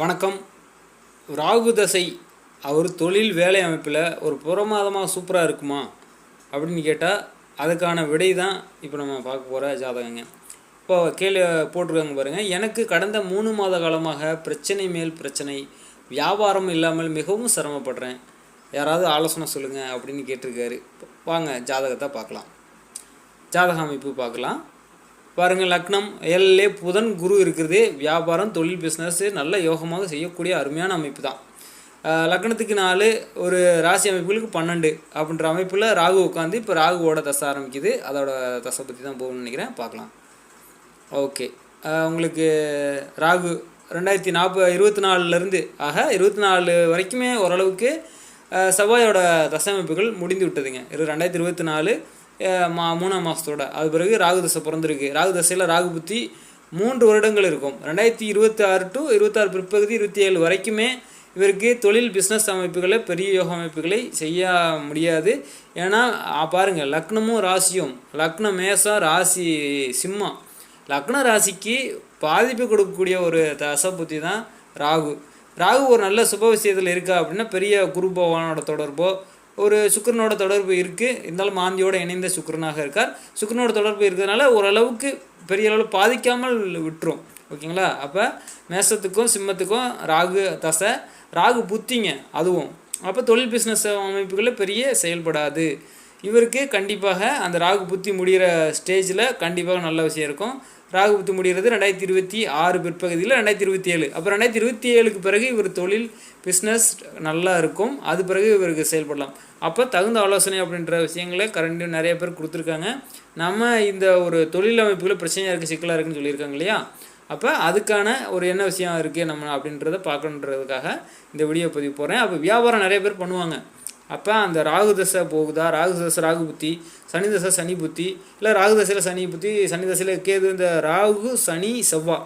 வணக்கம். ராகு தசை அவர் தொழில் வேலை அமைப்பில் ஒரு புறமாதமாக சூப்பராக இருக்குமா அப்படின்னு கேட்டால் அதுக்கான விடை தான் இப்போ நம்ம பார்க்க போகிற ஜாதகங்க. இப்போ கேள்வி போட்டிருக்காங்க பாருங்கள் எனக்கு கடந்த மூணு மாத காலமாக பிரச்சனை மேல் பிரச்சனை வியாபாரம் இல்லாமல் மிகவும் சிரமப்படுறேன். யாராவது ஆலோசனை சொல்லுங்கள் அப்படின்னு கேட்டிருக்காரு. வாங்க ஜாதகத்தை பார்க்கலாம். ஜாதக அமைப்பு பார்க்கலாம். பாருங்கள் லக்னம் ஏழிலே புதன் குரு இருக்கிறது வியாபாரம் தொழில் பிஸ்னஸ் நல்ல யோகமாக செய்யக்கூடிய அருமையான அமைப்பு தான் லக்னத்துக்கு நாலு ஒரு ராசி அமைப்புகளுக்கு பன்னெண்டு அப்படின்ற அமைப்பில் ராகு உட்காந்து இப்போ ராகுவோட தசை ஆரம்பிக்குது. அதோட தசை பற்றி தான் போகணும்னு நினைக்கிறேன். பார்க்கலாம். ஓகே. உங்களுக்கு ராகு ரெண்டாயிரத்தி நாற்பது இருபத்தி நாலுலேருந்து ஆக இருபத்தி நாலு வரைக்குமே ஓரளவுக்கு செவ்வாயோட தசை அமைப்புகள் முடிந்து விட்டதுங்க. இரு ரெண்டாயிரத்தி இருபத்தி நாலு மா மூணாம் மாதத்தோட அது பிறகு ராகு தசை பிறந்திருக்கு. ராகு தசையில் ராகு புத்தி மூன்று வருடங்கள் இருக்கும். ரெண்டாயிரத்தி இருபத்தி ஆறு டு இருபத்தாறு பிற்பகுதி இருபத்தி ஏழு வரைக்குமே இவருக்கு தொழில் பிஸ்னஸ் அமைப்புகளை பெரிய யோக அமைப்புகளை செய்ய முடியாது. ஏன்னா பாருங்கள் லக்னமும் ராசியும் லக்னம் மேசம் ராசி சிம்மம். லக்ன ராசிக்கு பாதிப்பு கொடுக்கக்கூடிய ஒரு தசை புத்தி தான் ராகு. ராகு ஒரு நல்ல சுப விஷயத்தில் இருக்கா அப்படின்னா பெரிய குரு பகவானோட தொடர்போ ஒரு சுக்கரனோட தொடர்பு இருக்குது இருந்தாலும் மாந்தியோடு இணைந்த சுக்கிரனாக இருக்கார். சுக்கிரனோட தொடர்பு இருக்கிறதுனால ஓரளவுக்கு பெரிய அளவில் பாதிக்காமல் விட்டுரும். ஓகேங்களா? அப்போ மேசத்துக்கும் சிம்மத்துக்கும் ராகு தசை ராகு புத்திங்க அதுவும். அப்போ தொழில் பிஸ்னஸ் அமைப்புகளில் பெரிய செயல்படாது. இவருக்கு கண்டிப்பாக அந்த ராகு புத்தி முடிகிற ஸ்டேஜில் கண்டிப்பாக நல்ல விஷயம் இருக்கும். ராகு புத்தி முடிகிறது ரெண்டாயிரத்தி இருபத்தி ஆறு பிற்பகுதியில் ரெண்டாயிரத்தி இருபத்தி ஏழு. அப்போ ரெண்டாயிரத்தி இருபத்தி ஏழுக்கு பிறகு இவர் தொழில் பிஸ்னஸ் நல்லா இருக்கும். அது பிறகு இவருக்கு செயல்படலாம். அப்போ தகுந்த ஆலோசனை அப்படின்ற விஷயங்களை கரண்ட் நிறைய பேர் கொடுத்துருக்காங்க. நம்ம இந்த ஒரு தொழில் அமைப்புகளில் பிரச்சனையாக இருக்குது சிக்கலாக இருக்குன்னு சொல்லியிருக்காங்க இல்லையா? அப்போ அதுக்கான ஒரு என்ன விஷயம் இருக்குது நம்ம அப்படின்றத பார்க்கணுன்றதுக்காக இந்த வீடியோ பதிவு போகிறேன் அப்போ வியாபாரம் நிறைய பேர் பண்ணுவாங்க. அப்போ அந்த ராகு தசை போகுதா? ராகு தசை ராகு புத்தி சனி தசை சனி புத்தி இல்லை ராகு தசையில் சனி புத்தி சனி தசையில் கேது இந்த ராகு சனி செவ்வா.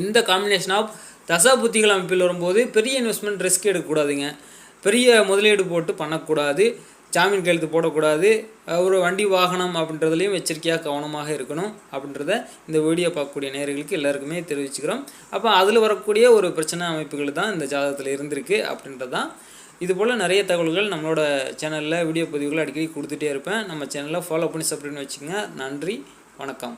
இந்த காம்பினேஷன் ஆஃப் தசா புத்திகள் அமைப்பில் வரும்போது பெரிய இன்வெஸ்ட்மெண்ட் ரிஸ்க் எடுக்கக்கூடாதுங்க. பெரிய முதலீடு போட்டு பண்ணக்கூடாது. ஜாமீன் கையெழுத்து போடக்கூடாது. ஒரு வண்டி வாகனம் அப்படின்றதுலையும் எச்சரிக்கையாக கவனமாக இருக்கணும் அப்படின்றத இந்த வீடியோ பார்க்கக்கூடிய நேர்களுக்கு எல்லாருக்குமே தெரிவிச்சுக்கிறோம். அப்போ அதில் வரக்கூடிய ஒரு பிரச்சனை அமைப்புகள் தான் இந்த ஜாதகத்தில் இருந்திருக்கு அப்படின்றதான் இது போல் நிறைய தகவல்கள் நம்மளோட சேனலில் வீடியோ பதிவுகள் அடிக்கடி கொடுத்துட்டே இருப்பேன். நம்ம சேனலை ஃபாலோ பண்ணி சப்ஸ்கிரைப் பண்ணி வச்சுக்கோங்க. நன்றி வணக்கம்.